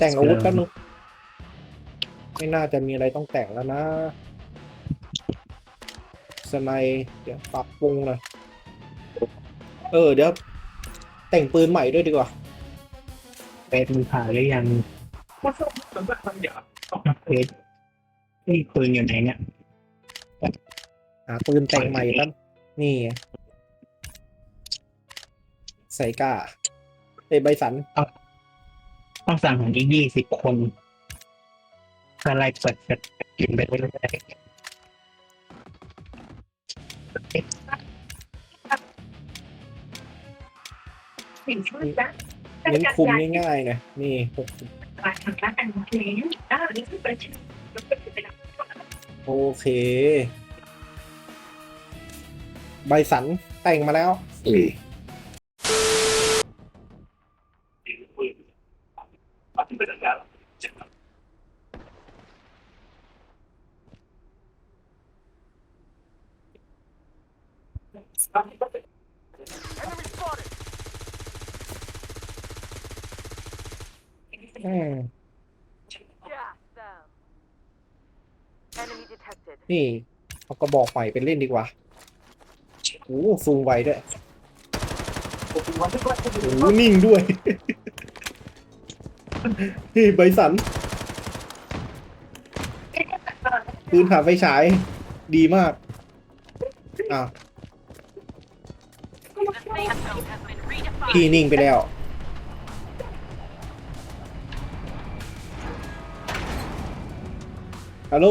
แต่งอาวุธแป๊บนึงไม่น่าจะมีอะไรต้องแต่งแล้วนะสไนด์เดี๋ยวปรับปรุงหน่อยเออ เดี๋ยว แต่งปืนใหม่ด้วยดีกว่าเป็นมือผ่าหรือยังเพชรนี่ปืนอยู่ไหนเนี่ยหาปืนแต่งใหม่แล้วนี่ไงใส่กล้าเอยใบสัน ต้องสั่งของอีกยี่สิบคนอะไรเปิดเปิดกินไปเรื่อยเน้นคุมง่ายๆนะนี่หกโอเค ใบสันแต่งมาแล้ว อืม Enemy detected. นี่เอากระบอกใหม่ไปเล่นดีกว่าโอ้ซูมไวด้วยโอ้นิ่งด้วย นี่ใบสันปืนหาไฟฉาย ดีมากอ้าพี่นิ่งไปแล้วฮัลโหล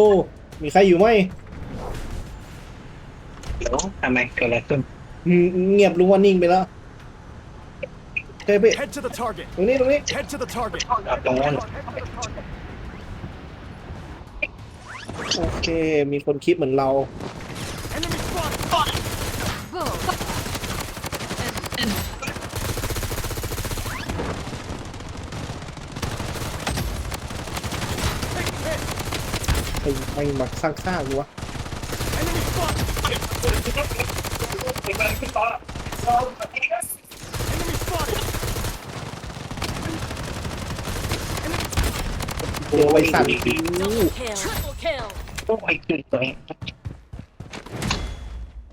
มีใครอยู่ไหมๆแล้วทำไมเกิดอะไรขึ้นอืมเงียบรู้ว่านิ่งไปแล้วเฮ้ยพี่ Head to the target. ตรงนี้ตรงนี้ Head to the target. เอาตรงนั้นโอเค มีคนคิดเหมือนเรา Enemy spotted. Taking hit. ไอ้ไอ้มาข้างข้างๆวะ Enemy spotted. Enemy spotted. เดี๋ยวไว้สั่น Double kill. Triple kill. ต้องไปขึ้นตัวเอง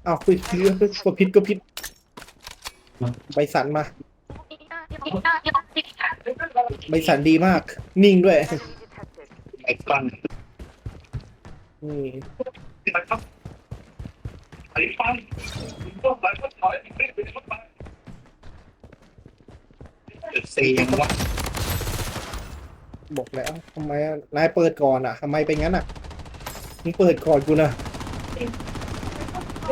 อ้าวคุยเรื่องก็ผิดก็ผิดใบสันมาใบสันดีมาก นิ่งด้วย Enemy detected. ไอ้ก้อน นี่จุดสี่ยังว่าบอกแล้วทำไมอะนายเปิดก่อนอะทำไมเป็นงั้นอะมึงเปิดก่อนกูนะ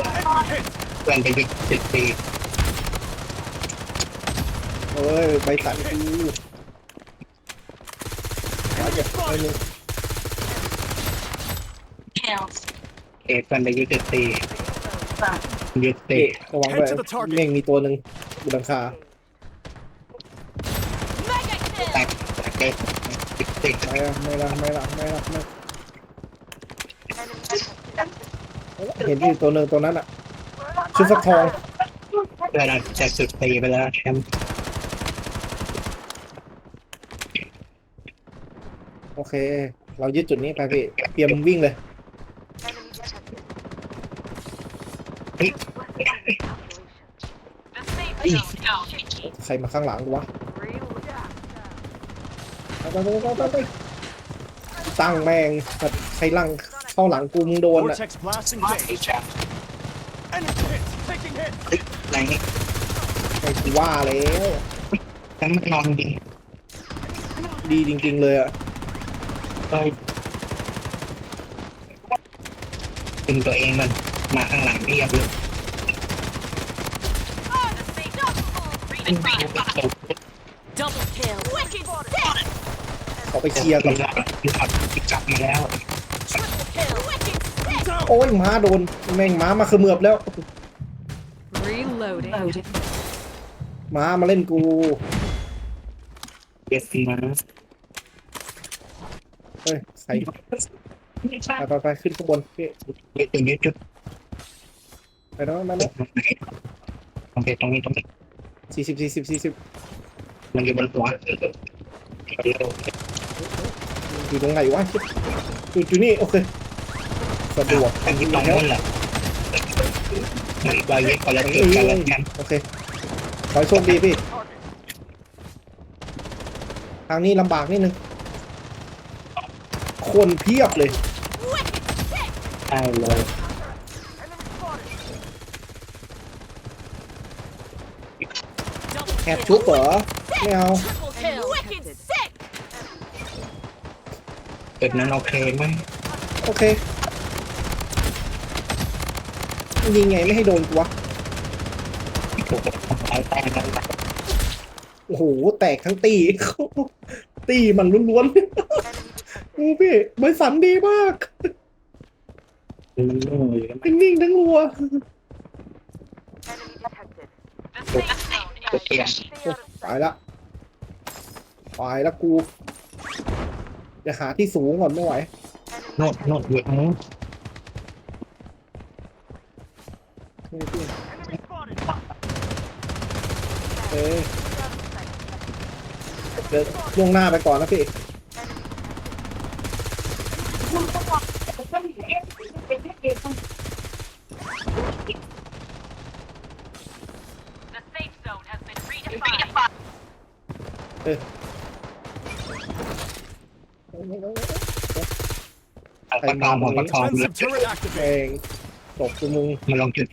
Enemy hit. เพื่อนไปยิงจุดสี่เอ้ยใบสันกูเอาอย่าเอาเลย เอเพื่อนไปยิงจุดสี่ยึดเอ๊ะสี่ระวังด้วย Head to the target เม่งมีตัวหนึ่งบนหลังคา Mega แต kill. กแตกจุดสี่ไม่ละไม่ละไม่ละไม่ละไม่ Enemy detected. เห็นอยู่ตัวหนึ่งตัวนั้นอะชุดฟักทองเพื่อนจะจุดสี่ไปแล้วแชมป์โอเค เรายึดจุดนี้ไปพี่เตรียมวิ่งเลย Enemy detected. เฮ้ย The safe zone now shaking. ใครมาข้างหลังวะไปไปไปไปไปตั้งแม่งใครลังเข้าหลังกูมึงโดนอะ Vortex blasting base. เฮ้ยอะไรนี่ไอ้กูว่าแล้วแล้วมันนอนดีดีจริง ๆ เลยอะเฮ้ยดึงตัวเองมันมาข้างหลังเรียบเลย Oh, the safe zone. Redefined. Double kill. Wicked sick. เขาไปเคลียร์กักับบหลับจับมาแล้ว Triple kill. Wicked sick. Down. โอ้ยม้าโดนแม่งม้ามาเขมือบแล้ว Reloading. ม้ามาเล่นกูเยสมาเฮ้ยใส่ไปไปไปขึ้นข้างบนพี่ยึดจุดยึดจุดไปแล้วมาแล้วโอเคตรงนี้ตรงนี้ สี่สิบสี่สิบสี่สิบมันอยู่บนหัวอยู่ตรงไหนวะอยู่อยู่นี่โอเคสะดวกอันนี้ตรงนู้นแหละมันวางเย็บคนละจุดกันแล้วกันโอเคขอให้โชคดีพี่ทางนี้ลำบากนิดนึง คนเพียบเลยใช่เลย แอบ kill. ชุบเหรอไม่เอา Triple kill. Wicked sick. จุดนั้นโอเคไหมโอเคยิงไงไม่ให้โดนกูวะถูกทำลายแต้มกันโอ้โหแตกทั้งตี ตีมันล้วนๆ โอ้พี่ใบสันดีมากอืมนิ่งๆทั้งรัวโอ เคไปละไปละกู จะหาที่สูงก่อนไม่ไหวโนดโนดอยู่ตรงนู้นเออเดินล่วงหน้าไปก่อนนะพี่ เอาประกอบหัวประกอบเลย Defensive turret เอ activated. งตกกูมึงมาลงจุด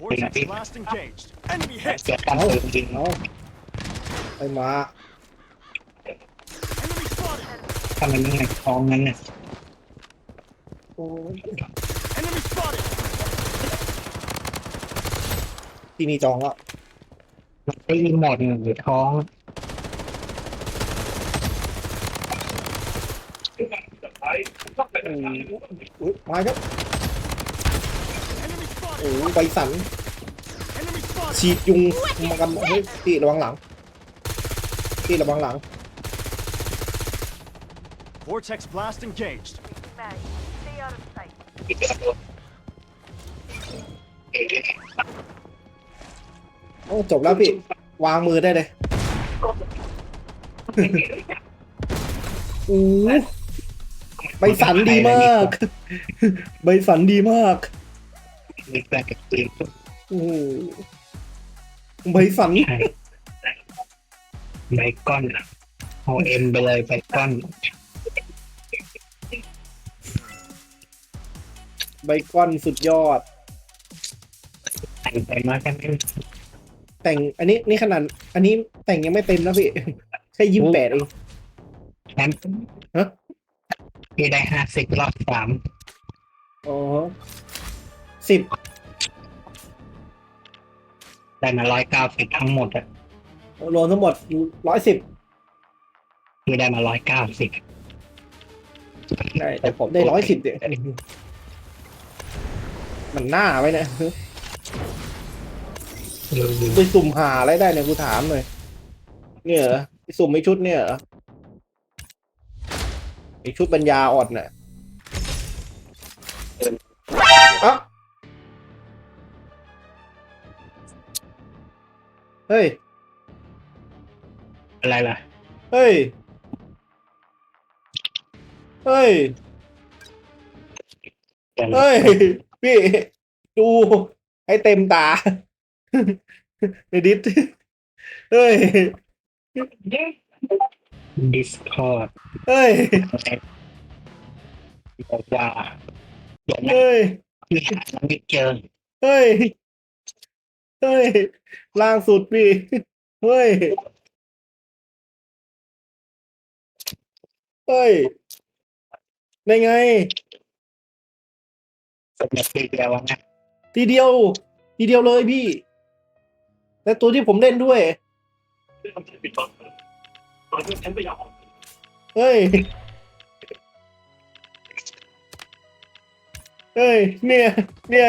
Vortex blast engaged. Enemy hit. เกิดการปืนยิงเอาไปมา Enemy spotted. ถ้ามันยังไงท้องนั้นเนี่ยโอ้ย Enemy spotted. ที่นี่จองแล้ว มันตีหมดหรือท้องอืมอุ๊ยมาครับ Enemy โอ้ spotted. ใบสัน Enemy spotted. ฉีดยุงมากันเฮ้ยพี่ระวังหลังพี่ระวังหลัง Vortex blast engaged. อีกแล้วเอ๊ะโอ้จบแล้วพี่ วางมือได้เลยอู้ใบสันดีมาก ใบสันดีมากมีแปลกจริงโอ้โหใบสันใช่ไบก้อนเอาเอ็มไปเลยไบก้อน ใบก้อนสุดยอดแต่งไปมากันเป็น แต่งอันนี้นี่ขนาดอันนี้แต่งยังไม่เต็มนะพี่แค่ยี่สิบแปดเองแชมป์ฮะพี่ได้ห้าสิบรอบสามอ๋อสิบได้มาร้อยเก้าสิบทั้งหมดอะรวมทั้งหมดร้อยสิบพี่ได้มาร้อยเก้าสิบได้แต่ผมได้ร้อยสิบเนี่ยมันหน้าไว้ เนี่ยไปสุ่มหาอะไรได้เนี่ยกูถามหน่อยเนี่ยเหรอไปสุ่มไอ้ชุดเนี่ยเหรอไอ้ชุดปัญญาอ่อนน่ะอะเฮ้ย อะไรล่ะ เฮ้ย เฮ้ยเฮ้ย พี่ ดู ให้เต็มตา เอดิทเฮ้ยดิสคอร์ดเฮ้ย บอกว่าเดี๋ยวนะเฮ้ยพี่หาไม่เจอเฮ้ย เฮ้ย ล่างสุดพี่ เฮ้ย เฮ้ย ได้ไง สำหรับปีเดียวนะ ทีเดียว ทีเดียวเลยพี่ และตัวที่ผมเล่นด้วยเฮ้ย เฮ้ย เนี่ย เนี่ย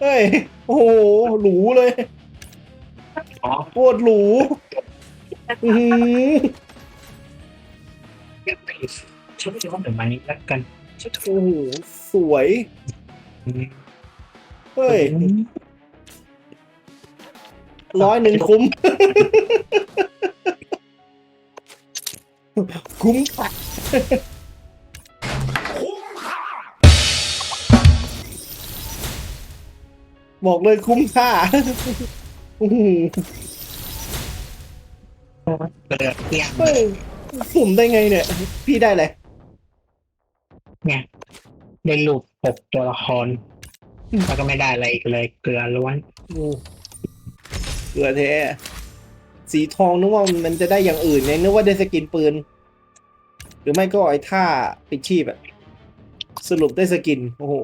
เฮ้ย โอ้โห หรูเลยอ๋อโคตรหรูอือหือเดี๋ยวมานี้แล้วกัน โอ้โหสวยอืมเฮ้ยร้อยหนึ่งคุ้ม คุ้มค่าบอกเลยคุ้มค่าอื้อหือเปิดเที่ยงเฮ้ยสุ่มได้ไงเนี่ย พี่ได้เลย เนี่ยได้รูปปกตัวละครแล้วก็ไม่ได้อะไรอีกเลยเกลือล้วนเกลือแท้สีทองนึกว่ามันจะได้อย่างอื่นเนี่ยนึกว่าได้สกินปืน หรือไม่ก็ไอ้ท่าปิดชีพอะสรุปได้สกิน โอ้โห